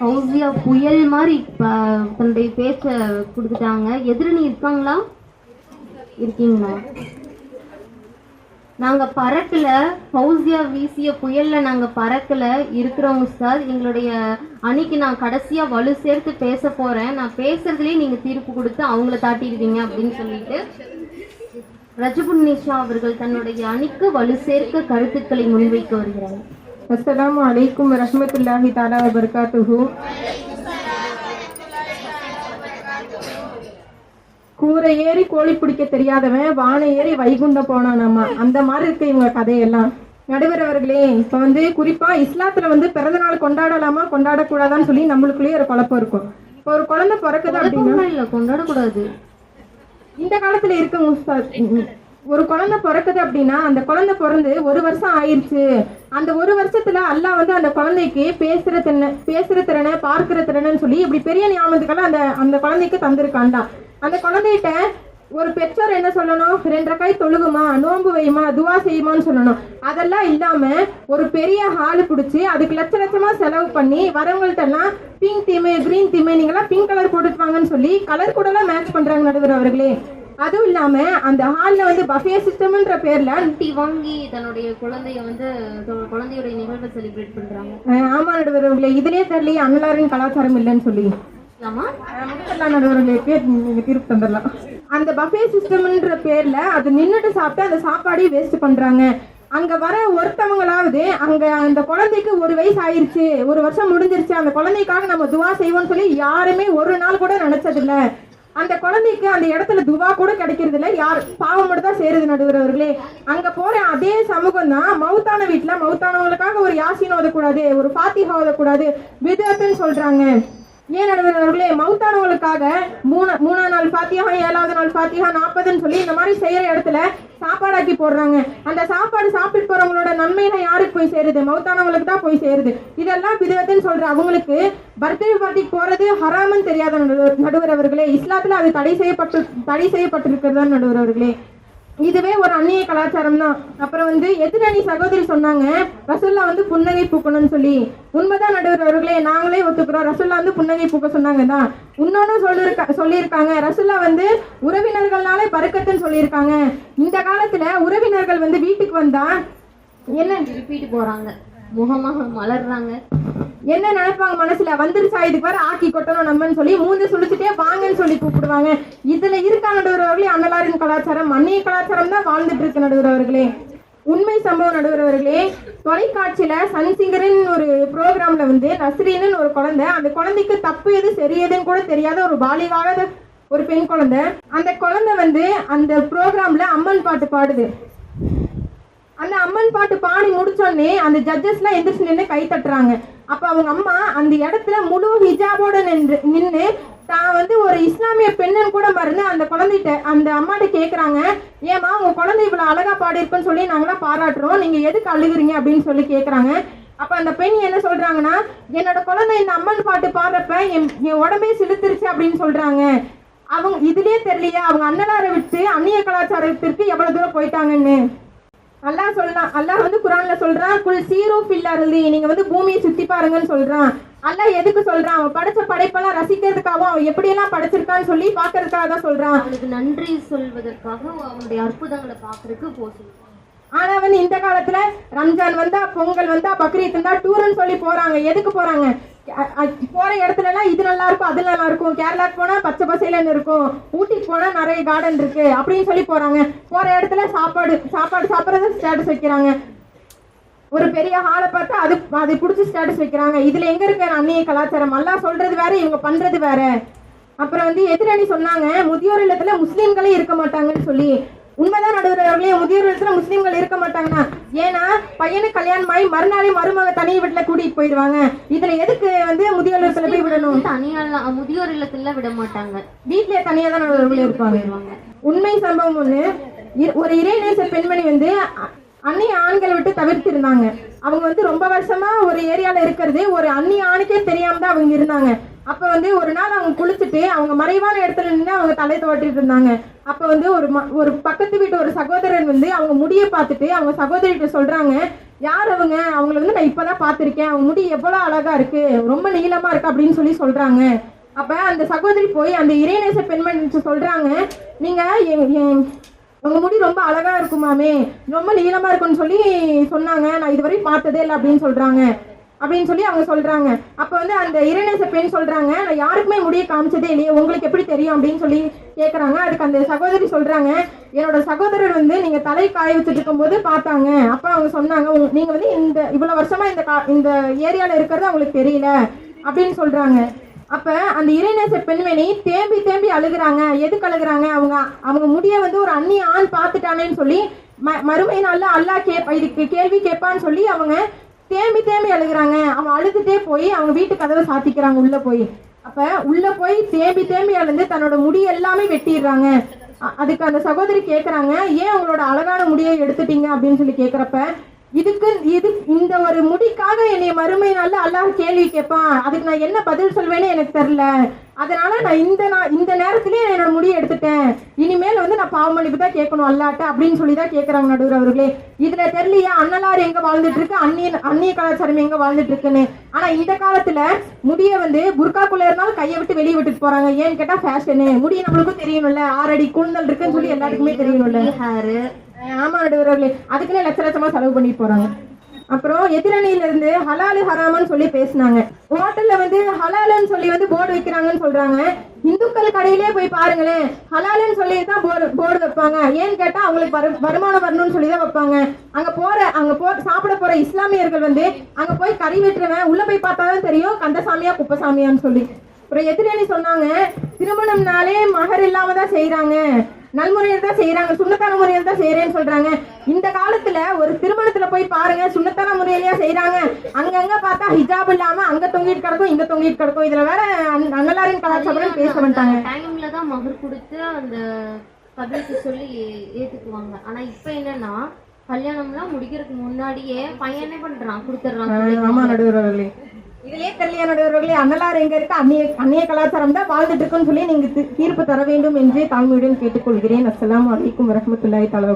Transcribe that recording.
ஃபௌசியா புயல் மாதிரி தன்னுடைய பேச்ச கொடுத்துட்டாங்க. எதிரணி இருக்காங்களா? இருக்கீங்களா? நாங்க பறக்கல. ஃபௌசியா வீசிய புயல்ல நாங்க பறக்கல. இருக்கிறோம் சார் எங்களுடைய அணிக்கு நான் கடைசியா வலு சேர்த்து பேச போறேன். நான் பேசுறதுலயே நீங்க தீர்ப்பு கொடுத்து அவங்கள தாட்டிடுவீங்க அப்படின்னு சொல்லிட்டு ரஜபுன்னிஷா அவர்கள் தன்னுடைய அணிக்கு வலு சேர்க்க கருத்துக்களை முன்வைக்க வருகிறார். அஸ்ஸலாமு அலைக்கும் வரஹ்மத்துல்லாஹி தாலா வபர்காத்துஹு கூரை ஏறி கோழி பிடிக்க தெரியாதவன் வானை ஏறி வைகுண்டம் போனானாமா அந்த மாதிரி இருக்கு இவங்க கதையெல்லாம். நடுவர் அவர்களே இப்ப வந்து குறிப்பா இஸ்லாத்துல வந்து பிறந்த நாள் கொண்டாடலாமா கொண்டாடக்கூடாதான்னு சொல்லி நம்மளுக்குள்ளேயே ஒரு குழப்பம் இருக்கும். இப்போ ஒரு குழந்தை பிறக்குது அப்படின்னா இல்ல கொண்டாடக்கூடாது. இந்த காலத்துல இருக்க உஸ்தாத் ம், ஒரு குழந்தை பிறக்குது அப்படின்னா அந்த குழந்தை பிறந்து ஒரு வருஷம் ஆயிடுச்சு அந்த ஒரு வருஷத்துல அல்லாஹ் வந்து அந்த குழந்தைக்கு பேசுற திறனை பேசுற திறனை பார்க்கிற திறனைன்னு சொல்லி இப்படி பெரிய ஞாபகத்துக்கெல்லாம் அந்த அந்த குழந்தைக்கு தந்திருக்காண்டா அந்த குழந்தைகிட்ட ஒரு பெற்றோர் என்ன சொல்லணும்? ரெண்டரை கை தொழுகுமா நோன்பு வையுமா துவா செய்யுமான்னு சொல்லணும். அதெல்லாம் இல்லாம ஒரு பெரிய ஹாலு பிடிச்சி அதுக்கு லட்ச லட்சமா செலவு பண்ணி வரவங்கள்ட்ட எல்லாம் பிங்க் தீமை கிரீன் தீமை நீங்களாம் பிங்க் கலர் போட்டுட்டு வாங்கன்னு சொல்லி கலர் கூட எல்லாம் மேட்ச் பண்றாங்க நடுவர் அவர்களே. அதுவும் இல்லாம அந்த ஹால்ல வந்து பஃபே சிஸ்டம்ன்ற பேர்ல ஆண்டி வாங்கி தன்னுடைய குழந்தைய வந்து குழந்தையுடைய நிகழ்வை செலிப்ரேட் பண்றாங்க. ஆமா நடுவர் அவர்களே இதுலயே தெரியலையே அண்ணலாரின் கலாச்சாரம் இல்லைன்னு சொல்லி. நடுவர்களே அந்த பஃபே சிஸ்டம்ன்ற பேர்ல அது நின்னுட்டு சாப்பிட்டு அந்த சாப்பாடையும் வேஸ்ட் பண்றாங்க. அங்க வர ஒருத்தவங்களாவது அங்க அந்த குழந்தைக்கு ஒரு வயசு ஆயிருச்சு ஒரு வருஷம் முடிஞ்சிருச்சு அந்த குழந்தைக்காக நம்ம துவா செய்வோம்னு சொல்லி யாருமே ஒரு நாள் கூட நினைச்சதில்ல. அந்த குழந்தைக்கு அந்த இடத்துல துவா கூட கிடைக்கிறது இல்லை யார் பாவம் மட்டும் தான் சேருது நடுவர்களே அங்க போற அதே சமூகம் தான் மௌத்தான வீட்டுல மௌத்தானவங்களுக்காக ஒரு யாசின் ஓதக்கூடாது ஒரு பாத்திகா ஓதக்கூடாது விதத்துன்னு சொல்றாங்க. ஏன் நடுவர் அவர்களே மவுத்தானவங்களுக்காக மூணு மூணாம் நாள் பாத்தியா ஏழாவது நாள் பாத்தியா நாற்பதுன்னு சொல்லி இந்த மாதிரி செய்யற இடத்துல சாப்பாடாக்கி போடுறாங்க. அந்த சாப்பாடு சாப்பிட்டு போறவங்களோட நன்மையில யாருக்கு போய் சேருது? மவுத்தானவங்களுக்கு தான் போய் சேருது. இதெல்லாம் விதவத்துன்னு சொல்ற அவங்களுக்கு பர்த்டே பார்ட்டிக்கு போறது ஹராமன்னு தெரியாத நடுவர் நடுவர் அவர்களே இஸ்லாத்துல அது தடை செய்யப்பட்டு தடை செய்யப்பட்டிருக்கிறதா நடுவர் அவர்களே இதுவே ஒரு அந்நிய கலாச்சாரம் தான் அப்புறம் வந்து எதிரணி சகோதரி சொன்னாங்க ரசுல்லா வந்து புன்னகை பூக்கணும்னு சொல்லி. உண்மைதான் நடுவர் அவர்களே நாங்களே ஒத்துக்கிறோம். ரசுல்லா வந்து புன்னகை பூக்க சொன்னாங்க தான் இன்னொன்னு சொல்லிருக்கா சொல்லியிருக்காங்க. ரசுல்லா வந்து உறவினர்கள்னாலே பறக்கத்துன்னு சொல்லியிருக்காங்க. இந்த காலத்துல உறவினர்கள் வந்து வீட்டுக்கு வந்தா என்ன? திருப்பிட்டு போறாங்க. முகமாக மலர்றாங்க. என்ன நினைப்பாங்க மனசுல? வந்துருச்சா? இதுக்கு வேற ஆக்கி கொட்டணும் நம்மன்னு சொல்லி மூஞ்சி சுழிச்சுட்டே வாங்கன்னு சொல்லி கூப்பிடுவாங்க. இதுல இருக்க நடுவரவர்களே அன்னலாரின் கலாச்சாரம் அந்நிய கலாச்சாரம் தான் வாழ்ந்துட்டு இருக்கு நடுவரவர்களே உண்மை சம்பவம் நடுவரவர்களே தொலைக்காட்சியில சன்சிங்கரின் ஒரு ப்ரோக்ராம்ல வந்து நஸ்ரீன்னு ஒரு குழந்தை அந்த குழந்தைக்கு தப்பு எது சரி எதுன்னு கூட தெரியாத ஒரு பாலிவாக ஒரு பெண் குழந்தை. அந்த குழந்தை வந்து அந்த ப்ரோக்ராம்ல அம்மன் பாட்டு பாடுது. அந்த அம்மன் பாட்டு பாடி முடிச்சோடனே அந்த ஜட்ஜஸ்லாம் எந்திரிச்சு நின்று கை தட்டுறாங்க. அப்ப அவங்க அம்மா அந்த இடத்துல முழு ஹிஜாபோட நின்று நின்று தான் வந்து ஒரு இஸ்லாமிய பெண்ணுன்னு கூட மறந்து அந்த குழந்தைகிட்ட அந்த அம்மாட்ட கேட்குறாங்க ஏமா உங்க குழந்தை இவ்வளோ அழகா பாடியிருக்குன்னு சொல்லி நாங்களாம் பாராட்டுறோம். நீங்க எதுக்கு அழுகுறீங்க? அப்படின்னு சொல்லி கேட்குறாங்க அப்ப அந்த பெண் என்ன சொல்றாங்கன்னா என்னோட குழந்தை இந்த அம்மன் பாட்டு பாடுறப்ப என் என் உடம்பே சிலுத்துருச்சு அப்படின்னு சொல்றாங்க. அவங்க இதுலயே தெரியலையா அவங்க அண்ணலாரை விட்டு அந்நிய கலாச்சாரத்திற்கு எவ்வளவு தூரம் போயிட்டாங்கன்னு. அல்லாஹ் சொல்லலாம் அல்லாஹ் வந்து குரான்ல சொல்றான் குல் சீரு ஃபில் அருளி நீங்க வந்து பூமியை சுத்தி பாருங்கன்னு சொல்றான். அல்லாஹ் எதுக்கு சொல்றான்? அவன் படைச்ச படைப்பெல்லாம் ரசிக்கிறதுக்காகவும் அவன் எப்படியெல்லாம் படைச்சிருக்கான்னு சொல்லி பாக்குறதுக்காக தான் சொல்றான். அவனுக்கு நன்றி சொல்வதற்காக அவனுடைய அற்புதங்களை பார்க்கறதுக்கு போச்சு ஆனா வந்து இந்த காலத்துல ரம்ஜான் வந்தா பொங்கல் வந்தா பக்ரீத் வந்தா டூர்னு சொல்லி போறாங்க. எதுக்கு போறாங்க? போற இடத்துல எல்லாம் இது நல்லா இருக்கும் அது நல்லா இருக்கும் கேரளாக்கு போனா பச்சை பசையிலன்னு இருக்கும். ஊட்டிக்கு போனா நிறைய கார்டன் இருக்கு அப்படின்னு சொல்லி போறாங்க. போற இடத்துல சாப்பாடு சாப்பாடு சாப்பிட்றத ஸ்டேட்டஸ் வைக்கிறாங்க. ஒரு பெரிய ஹாலை பார்த்தா அது அதை பிடிச்சி ஸ்டேட்டஸ் வைக்கிறாங்க. இதுல எங்க இருக்க அந்நிய கலாச்சாரம்? எல்லாம் சொல்றது வேற இவங்க பண்றது வேற. அப்புறம் வந்து எதிரணி சொன்னாங்க முதியோர் இல்லத்துல முஸ்லீம்களே இருக்க மாட்டாங்கன்னு சொல்லி. உண்மைதான் நடுவர் அவர்களே முதியோர் இல்லத்துல முஸ்லீம்கள் இருக்க மாட்டாங்கன்னா ஏன்னா பையனுக்கு கல்யாணம் ஆகி மறுநாளே மருமக தனி வீட்டுல கூட்டிட்டு போயிடுவாங்க. இதுல எதுக்கு வந்து முதியோர் இல்லத்துல போய் விடணும்? தனியாலாம் முதியோர் இல்லத்துல விட மாட்டாங்க. வீட்லயே தனியா தான் நடுவர்களே இருப்பாங்க. உண்மை சம்பவம் ஒண்ணு ஒரு இறைநேச பெண்மணி வந்து அந்நிய ஆண்களை விட்டு தவிர்த்து இருந்தாங்க. அவங்க வந்து ரொம்ப வருஷமா ஒரு ஏரியால இருக்கிறது ஒரு அந்நிய ஆணுக்கே தெரியாம தான் அவங்க இருந்தாங்க. அப்ப வந்து ஒரு நாள் அவங்க குளிச்சுட்டு அவங்க மறைவான இடத்துல நின்று அவங்க தலை தோட்டிட்டு இருந்தாங்க. அப்ப வந்து ஒரு ம- ஒரு பக்கத்து வீட்டு ஒரு சகோதரன் வந்து அவங்க முடிய பார்த்துட்டு அவங்க சகோதரிகிட்ட சொல்றாங்க யார் அவங்க? அவங்கள வந்து நான் இப்பதான் பார்த்திருக்கேன். அவங்க முடி எவ்வளவு அழகா இருக்கு? ரொம்ப நீளமா இருக்கு அப்படின்னு சொல்லி சொல்றாங்க. அப்ப அந்த சகோதரி போய் அந்த இறைநேச பெண்மணி சொல்றாங்க நீங்க எ- எ- உங்க முடி ரொம்ப அழகா இருக்குமாமே ரொம்ப நீளமா இருக்கும்னு சொல்லி சொன்னாங்க. நான் இதுவரை பார்த்ததே இல்லை அப்படின்னு சொல்றாங்க. அப்படின்னு சொல்லி அவங்க சொல்றாங்க. அப்ப வந்து அந்த இறைநேச பெண் சொல்றாங்க நான் யாருக்குமே முடிய காமிச்சதே இல்லையே உங்களுக்கு எப்படி தெரியும்? அப்படின்னு சொல்லி கேக்குறாங்க. அதுக்கு அந்த சகோதரி சொல்றாங்க என்னோட சகோதரர் வந்து நீங்க தலை காய வச்சுட்டு இருக்கும்போது பார்த்தாங்க. அப்ப அவங்க சொன்னாங்க நீங்க வந்து இந்த இவ்வளவு வருஷமா இந்த கா- இந்த ஏரியால இருக்கிறது அவங்களுக்கு தெரியல. அப்படின்னு சொல்றாங்க. அப்ப அந்த இறைநேச பெண்மணி தேம்பி தேம்பி அழுகுறாங்க. எதுக்கு அழுகுறாங்க? அவங்க அவங்க முடிய வந்து ஒரு அந்நி ஆண் பார்த்துட்டானேன்னு சொல்லி ம- மறுமை நாளில் அல்லாஹ் கேப் இதுக்கு கேள்வி கேட்பான்னு சொல்லி அவங்க தேம்பி தேம்பி அழுகுறாங்க. அவன் அழுதுட்டே போய் அவங்க வீட்டு கதவை சாத்திக்கிறாங்க உள்ள போய். அப்ப உள்ள போய் தேம்பி தேம்பி அழுந்து தன்னோட முடி எல்லாமே வெட்டிடுறாங்க. அதுக்கு அந்த சகோதரி கேக்குறாங்க ஏன் உங்களோட அழகான முடியை எடுத்துட்டீங்க? அப்படின்னு சொல்லி கேக்குறப்ப இதுக்கு இது இந்த ஒரு முடிக்காக என்னை மறுமை நாள்ல அல்லாஹ் கேள்வி கேட்பான் அதுக்கு நான் என்ன பதில் சொல்வேன்னு எனக்கு தெரியல. அதனால நான் இந்த நான் இந்த நேரத்திலேயே என்னோட முடியை எடுத்துட்டேன். இனிமேல் வந்து நான் பாவமளிப்பு தான் கேட்கணும் அல்லாட்ட அப்படின்னு சொல்லி தான் கேட்கறாங்க நடுவர் அவர்களே. இதுல தெரியலையா? அண்ணலார் எங்க வாழ்ந்துட்டு இருக்கு அந்நிய அந்நிய கலாச்சாரம் எங்க வாழ்ந்துட்டு இருக்குன்னு ஆனா இந்த காலத்துல முடிய வந்து புர்காக்குள்ள இருந்தாலும் கையை விட்டு வெளியே விட்டுட்டு போறாங்க. ஏன்னு கேட்டா ஃபேஷனு முடி நம்மளுக்கும் தெரியணும்ல. ஆறடி கூந்தல் இருக்குன்னு சொல்லி எல்லாருக்குமே தெரியணும்ல. ஆமா நடுவர்களே. அதுக்குன்னே லட்ச லட்சமா செலவு பண்ணிட்டு போறாங்க. அப்புறம் எதிரணியில இருந்து ஹலாலு ஹராமன்னு சொல்லி பேசினாங்க. ஹோட்டல்ல வந்து ஹலாலுன்னு சொல்லி வந்து போர்டு வைக்கிறாங்கன்னு சொல்றாங்க. இந்துக்கள் கடையிலே போய் பாருங்களேன். ஹலாலுன்னு சொல்லி தான் போர்டு போர்டு வைப்பாங்க. ஏன்னு கேட்டா அவங்களுக்கு வரு வருமானம் வரணும்னு சொல்லி தான் வைப்பாங்க. அங்க போற அங்க போ சாப்பிட போற இஸ்லாமியர்கள் வந்து அங்க போய் கறி வெட்டுறவன் உள்ள போய் பார்த்தாதான் தெரியும் கந்தசாமியா குப்பசாமியான்னு சொல்லி. அப்புறம் எதிரணி சொன்னாங்க திருமணம்னாலே மகர் இல்லாம தான் செய்யறாங்க நல்முறையில் தான் செய்யறாங்க சுண்ணத்தான முறையில் தான் செய்யறேன்னு சொல்றாங்க. இந்த காலத்துல ஒரு திருமணத்துல போய் பாருங்க சுண்ணத்தான முறையிலயா செய்யறாங்க அங்கங்க பார்த்தா ஹிஜாப் இல்லாம அங்க தொங்கிட்டு கிடக்கும் இங்க தொங்கிட்டு கிடக்கும். இதுல வேற அன்னலாரின் கலாச்சாரம் பேச மாட்டாங்க. டைம்ல தான் மகர் கொடுத்து அந்த கபிலுக்கு சொல்லி ஏத்துக்குவாங்க. ஆனா இப்ப என்னன்னா கல்யாணம்லாம் முடிக்கிறதுக்கு முன்னாடியே பையன் என்ன பண்றான் கொடுத்துட்றான் ஆமா நடுவர்களே இதுலயே தெரியல அன்னலார் எங்க இருக்கு? அந்நிய அந்நிய கலாச்சாரம் தான் வாழ்ந்துட்டு இருக்குன்னு சொல்லி நீங்க தீர்ப்பு தர வேண்டும் என்று தாழ்மையுடன் கேட்டுக்கொள்கிறேன். அஸ்லாம் வலைக்கும் வரமத்துல்லாய் தஆலா